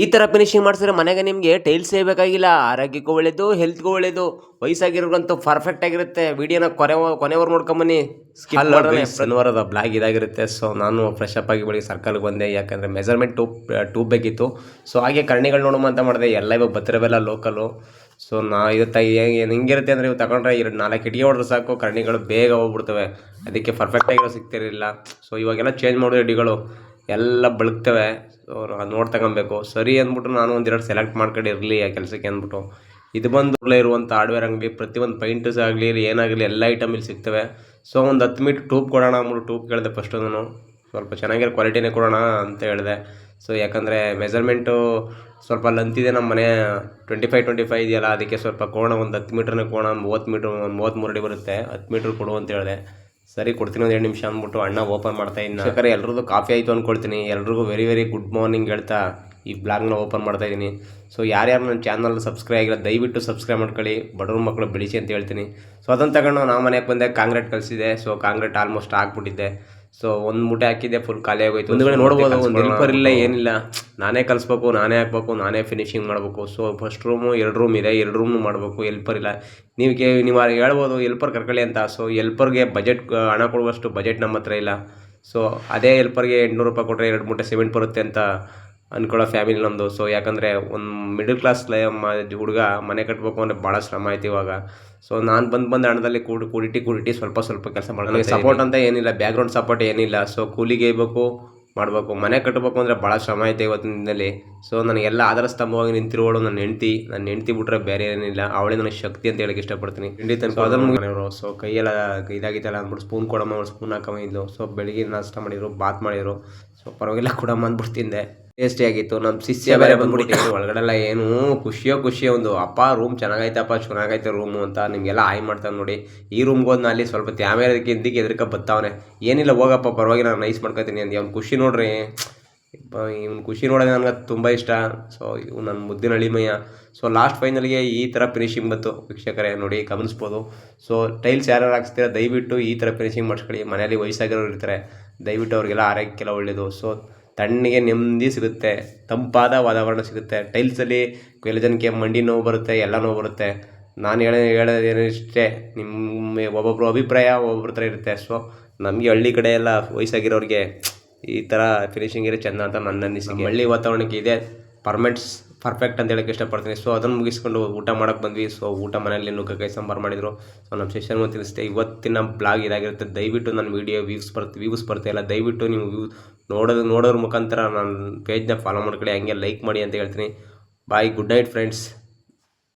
ಈ ಥರ ಫಿನಿಶಿಂಗ್ ಮಾಡಿಸಿದ್ರೆ ಮನೆಗೆ ನಿಮಗೆ ಟೈಲ್ಸೇ ಬೇಕಾಗಿಲ್ಲ ಆರೋಗ್ಯಕ್ಕೂ ಒಳ್ಳೇದು ಹೆಲ್ತ್ಗೂ ಒಳ್ಳೇದು. ವಯಸ್ಸಾಗಿರೋಂಥ ಪರ್ಫೆಕ್ಟ್ ಆಗಿರುತ್ತೆ. ವಿಡಿಯೋನ ಕೊನೆ ಕೊನೆವರೆಗೂ ನೋಡ್ಕೊಂಬನ್ನಿ. ಶನಿವಾರದ ಬ್ಲಾಗ್ ಇದಾಗಿರುತ್ತೆ. ಸೊ ನಾನು ಫ್ರೆಶ್ ಅಪ್ ಆಗಿ ಬೆಳಿಗ್ಗೆ ಸರ್ಕಲ್ಗೆ ಬಂದೆ. ಯಾಕಂದರೆ ಮೆಜರ್ಮೆಂಟ್ ಟೂಬ್ ಟೂಬ್ ಬೇಕಿತ್ತು. ಸೊ ಹಾಗೆ ಕರ್ಣಿಗಳು ನೋಡುಮ ಅಂತ ಮಾಡಿದೆ. ಎಲ್ಲ ಇವಾಗ ಬತ್ತಿರವೆಲ್ಲ ಲೋಕಲು ಸೊ ನಾ ಇವತ್ತು ಹೆಂಗಿರುತ್ತೆ ಅಂದರೆ ಇವು ತಗೊಂಡ್ರೆ ಎರಡು ನಾಲ್ಕು ಇಟ್ಟಿಗೆ ಹೊಡೆದ್ರೆ ಸಾಕು. ಕರ್ಣಿಗಳು ಬೇಗ ಹೋಗ್ಬಿಡ್ತವೆ. ಅದಕ್ಕೆ ಪರ್ಫೆಕ್ಟಾಗಿರೋ ಸಿಗ್ತಿರಲಿಲ್ಲ. ಸೊ ಇವಾಗೆಲ್ಲ ಚೇಂಜ್ ಮಾಡೋ ಇಡಿಗಳು ಎಲ್ಲ ಬಳಕ್ತವೆ. ಅವರು ನೋಡಿ ತಗೊಬೇಕು. ಸರಿ ಅಂದ್ಬಿಟ್ಟು ನಾನು ಒಂದೆರಡು ಸೆಲೆಕ್ಟ್ ಮಾಡ್ಕೊಂಡು ಇರಲಿ ಆ ಕೆಲಸಕ್ಕೆ ಅಂದ್ಬಿಟ್ಟು. ಇದು ಬಂದು ಇರುವಂಥ ಹಾರ್ಡ್ವೇರ್ ಅಂಗಡಿ, ಪ್ರತಿಯೊಂದು ಪೈಂಟ್ಸ್ ಆಗಲಿ ಏನಾಗಲಿ ಎಲ್ಲ ಐಟಮ್ ಇಲ್ಲಿ ಸಿಗ್ತವೆ. ಸೊ ಒಂದು ಹತ್ತು ಮೀಟ್ರ್ ಟೂಬ್ ಕೊಡೋಣ ಅಂದ್ಬಿಟ್ಟು ಟೂಬ್ ಕೇಳಿದೆ ಫಸ್ಟ್ ನಾನು ಸ್ವಲ್ಪ ಚೆನ್ನಾಗಿರೋ ಕ್ವಾಲಿಟಿನೇ ಕೊಡೋಣ ಅಂತ ಹೇಳಿದೆ. ಸೊ ಯಾಕಂದರೆ ಮೆಜರ್ಮೆಂಟು ಸ್ವಲ್ಪ ಲಂತಿದೆ ನಮ್ಮ ಮನೆ. ಟ್ವೆಂಟಿ ಫೈವ್ ಟ್ವೆಂಟಿ ಫೈವ್ ಇದೆಯಲ್ಲ, ಅದಕ್ಕೆ ಸ್ವಲ್ಪ ಕೋಣ ಒಂದು ಹತ್ತು ಮೀಟ್ರನ್ನ ಕೋಣ, ಮೂವತ್ತು ಮೀಟ್ರ್ ಒಂದು ಮೂವತ್ತ್ಮೂರು ಅಡಿ ಬರುತ್ತೆ. ಹತ್ತು ಮೀಟ್ರ್ ಕೊಡು ಅಂತ ಹೇಳಿದೆ. ಸರಿ ಕೊಡ್ತೀನಿ ಒಂದು ಎರಡು ನಿಮಿಷ ಅಂದ್ಬಿಟ್ಟು ಅಣ್ಣ ಓಪನ್ ಮಾಡ್ತಾ ಇದ್ದೀನಿ ಯಾಕಂದರೆ ಎಲ್ರಿಗೂ ಕಾಫಿ ಆಯಿತು ಅಂದ್ಕೊಳ್ತೀನಿ ಎಲ್ರಿಗೂ ವೆರಿ ವೆರಿ ಗುಡ್ ಮಾರ್ನಿಂಗ್ ಹೇಳ್ತಾ ಈ ಬ್ಲಾಗ್ನ ಓಪನ್ ಮಾಡ್ತಾ ಇದ್ದೀನಿ. ಸೊ ಯಾರ್ಯಾರು ನನ್ನ ಚಾನಲ್ ಸಬ್ಸ್ಕ್ರೈಬ್ ಆಗಿಲ್ಲ, ದಯವಿಟ್ಟು ಸಬ್ಸ್ಕ್ರೈಬ್ ಮಾಡ್ಕೊಳ್ಳಿ. ಬಡವ್ರ ಮಕ್ಕಳು ಬೆಳೆಸಿ ಅಂತ ಹೇಳ್ತೀನಿ. ಸೊ ಅದನ್ನು ತಗೊಂಡು ನಾವು ಮನೆಗೆ ಬಂದೆ ಕಾಂಕ್ರೀಟ್ ಕಳಿಸಿದೆ ಸೊ ಕಾಂಗ್ರೆಟ್ ಆಲ್ಮೋಸ್ಟ್ ಹಾಕ್ಬಿಟ್ಟಿದ್ದೆ ಸೊ ಒಂದು ಮೂಟೆ ಹಾಕಿದ್ದೆ ಫುಲ್ ಖಾಲಿ ಆಗೋಯ್ತು. ಒಂದು ನೋಡ್ಬೋದು ಒಂದು ಹೆಲ್ಪರ್ ಇಲ್ಲ ಏನಿಲ್ಲ. ನಾನೇ ಕಲಿಸ್ಬೇಕು ನಾನೇ ಹಾಕ್ಬೇಕು ನಾನೇ ಫಿನಿಶಿಂಗ್ ಮಾಡಬೇಕು. ಸೊ ಫಸ್ಟ್ ರೂಮು ಎರಡು ರೂಮ್ ಇದೆ ಎರಡು ರೂಮ್ ಮಾಡಬೇಕು ಎಲ್ಪರ್ ಇಲ್ಲ. ನೀವು ಕೇ ನೀವು ಹೇಳ್ಬೋದು ಎಲ್ಪರ್ ಕರ್ಕೊಳ್ಳಿ ಅಂತ. ಸೊ ಎಲ್ಪರ್ಗೆ ಬಜೆಟ್ ಹಣ ಕೊಡುವಷ್ಟು ಬಜೆಟ್ ನಮ್ಮ ಹತ್ರ ಇಲ್ಲ. ಸೊ ಅದೇ ಎಲ್ಪರ್ಗೆ ಎಂಟುನೂರು ರೂಪಾಯಿ ಕೊಟ್ಟರೆ ಎರಡು ಮೂಟೆ ಸಿಮೆಂಟ್ ಬರುತ್ತೆ ಅಂತ ಅನ್ಕೊಳ್ಳೋ ಫ್ಯಾಮಿಲಿ ನಮ್ಮದು ಸೊ ಯಾಕಂದರೆ ಒಂದು ಮಿಡಲ್ ಕ್ಲಾಸ್ ಲೈ ಹುಡುಗ ಮನೆ ಕಟ್ಟಬೇಕು ಅಂದರೆ ಭಾಳ ಶ್ರಮ ಆಯ್ತು ಇವಾಗ. ಸೊ ನಾನು ಬಂದು ಬಂದು ಹಣದಲ್ಲಿ ಕೂಡಿ ಕೂಡಿಟ್ಟು ಕೂಡಿಟ್ಟು ಸ್ವಲ್ಪ ಸ್ವಲ್ಪ ಕೆಲಸ ಮಾಡ್ಕೊಂಡು ಸಪೋರ್ಟ್ ಅಂತ ಏನಿಲ್ಲ ಬ್ಯಾಕ್ಗ್ರೌಂಡ್ ಸಪೋರ್ಟ್ ಏನಿಲ್ಲ. ಸೊ ಕೂಲಿಗೆ ಇರಬೇಕು ಮಾಡಬೇಕು. ಮನೆ ಕಟ್ಟಬೇಕು ಅಂದರೆ ಭಾಳ ಶ್ರಮ ಐತೆ ಇವತ್ತಿನ ದಿನದಲ್ಲಿ. ಸೊ ನನಗೆಲ್ಲ ಆಧಾರ ಸ್ತಂಭವಾಗಿ ನಿಂತಿರೋಳು ನನ್ನ ಹೆಂಡತಿ. ನನ್ನ ಹೆಂಡ್ತಿ ಬಿಟ್ರೆ ಬೇರೆ ಏನಿಲ್ಲ. ಅವಳೇ ನನಗೆ ಶಕ್ತಿ ಅಂತ ಹೇಳಕ್ಕೆ ಇಷ್ಟಪಡ್ತೀನಿ. ಹೆಂಡಿ ತನಕ ಸೊ ಕೈಯೆಲ್ಲ ಇದಾಗಿತ್ತಲ್ಲ ಅಂದ್ಬಿಟ್ಟು ಸ್ಪೂನ್ ಕೊಡಮ್ಮ ಅವಳು ಸ್ಪೂನ್ ಹಾಕಮ್ಮ ಇದ್ಲು ಸೊ ಬೆಳಿಗ್ಗೆ ನಾಷ್ಟ ಮಾಡಿದ್ರು ಬಾತ್ ಮಾಡಿದ್ರು. ಸೊ ಪರವಾಗಿಲ್ಲ ಕೊಡಮ್ಮ ಅಂದ್ಬಿಡ್ತಿದ್ದೆ ತಿಂದೆ. ಟೇಸ್ಟಿ ಆಗಿತ್ತು. ನಮ್ಮ ಶಿಷ್ಯ ಬೇರೆ ಬಂದ್ಬಿಟ್ಟಿದ್ರು. ಒಳಗಡೆಲ್ಲ ಏನು ಖುಷಿಯೋ ಖುಷಿಯೋ ಒಂದು ಅಪ್ಪ ರೂಮ್ ಚೆನ್ನಾಗೈತಪ್ಪ ಚೆನ್ನಾಗೈತೆ ರೂಮು ಅಂತ ನಿಮಗೆಲ್ಲ ಆಯ್ ಮಾಡ್ತಾನೆ ನೋಡಿ. ಈ ರೂಮ್ಗೆ ಹೋದ್ನ ಅಲ್ಲಿ ಸ್ವಲ್ಪ ತ್ಯಾಮೇರದಕ್ಕೆ ಹಿಂದಿಗೆ ಎದ್ರಕ ಬತ್ತಾವನೆ. ಏನಿಲ್ಲ ಹೋಗಪ್ಪ ಪರವಾಗಿ ನಾನು ನೈಸ್ ಮಾಡ್ಕೊತೀನಿ ಅಂತ ಅವ್ನು ಖುಷಿ ನೋಡ್ರಿ. ಇವ್ನ ಖುಷಿ ನೋಡೋದು ನನಗೆ ತುಂಬ ಇಷ್ಟ. ಸೊ ಇವು ನನ್ನ ಮುದ್ದಿನ ಅಳಿಮಯ್ಯ. ಸೊ ಲಾಸ್ಟ್ ಫೈನಲ್ಗೆ ಈ ಥರ ಫಿನಿಶಿಂಗ್ ಬಂತು. ವೀಕ್ಷಕರೇ ನೋಡಿ ಗಮನಿಸ್ಬೋದು. ಸೊ ಟೈಲ್ಸ್ ಯಾರು ಹಾಕ್ಸ್ತೀರ ದಯವಿಟ್ಟು ಈ ಥರ ಫಿನಿಶಿಂಗ್ ಮಾಡಿಸ್ಕೊಳ್ಳಿ. ಮನೆಯಲ್ಲಿ ವಯಸ್ಸಾಗಿರೋರು ಇರ್ತಾರೆ. ದಯವಿಟ್ಟು ಅವ್ರಿಗೆಲ್ಲ ಆರೋಗ್ಯಕ್ಕೆಲ್ಲ ಒಳ್ಳೆಯದು ಸೊ ತಣ್ಣಗೆ ನೆಮ್ಮದಿ ಸಿಗುತ್ತೆ, ತಂಪಾದ ವಾತಾವರಣ ಸಿಗುತ್ತೆ. ಟೈಲ್ಸಲ್ಲಿ ಕೆಲ ಜನಕ್ಕೆ ಮಂಡಿ ನೋವು ಬರುತ್ತೆ, ಎಲ್ಲ ನೋವು ಬರುತ್ತೆ. ನಾನು ಹೇಳ ಹೇಳೋದೇನು ಇಷ್ಟೇ ನಿಮ್ಮ ಒಬ್ಬೊಬ್ರು ಅಭಿಪ್ರಾಯ ಒಬ್ಬೊಬ್ರ ಥರ ಇರುತ್ತೆ. ಸೊ ನಮಗೆ ಹಳ್ಳಿ ಕಡೆ ಎಲ್ಲ ವಯಸ್ಸಾಗಿರೋರಿಗೆ ಈ ಥರ ಫಿನಿಶಿಂಗ್ ಇರೋ ಚೆಂದ ಅಂತ ನನ್ನ ಅನಿಸಿಕೆ. ಹಳ್ಳಿ ವಾತಾವರಣಕ್ಕೆ ಇದೆ. ಪರ್ಮೆಂಟ್ಸ್ ಪರ್ಫೆಕ್ಟ್ ಅಂತ ಹೇಳಕ್ಕೆ ಇಷ್ಟಪಡ್ತೀನಿ. ಸೊ ಅದನ್ನು ಮುಗಿಸ್ಕೊಂಡು ಊಟ ಮಾಡೋಕ್ಕೆ ಬಂದ್ವಿ. ಸೊ ಊಟ ಮನೆಯಲ್ಲಿ ನುಗ್ಗಕಾಯಿ ಸಾಂಬಾರು ಮಾಡಿದರು. ಸೊ ನಮ್ಮ ಸೆಷನ್ ತಿಳಿಸಿದೆ ಇವತ್ತಿನ ಬ್ಲಾಗ್ ಇದಾಗಿರುತ್ತೆ. ದಯವಿಟ್ಟು ನನ್ನ ವೀಡಿಯೋ ವ್ಯೂಸ್ ಬರ್ತ ವ್ಯೂಸ್ ಬರ್ತಾ ಇಲ್ಲ. ದಯವಿಟ್ಟು ನೀವು ವ್ಯೂ ನೋಡೋದು ನೋಡೋರ ಮುಖಾಂತರ ನನ್ನ ಪೇಜ್ನ ಫಾಲೋ ಮಾಡ್ಕೊಳ್ಳಿ, ಹಂಗೆ ಲೈಕ್ ಮಾಡಿ ಅಂತ ಹೇಳ್ತೀನಿ. Bye good night friends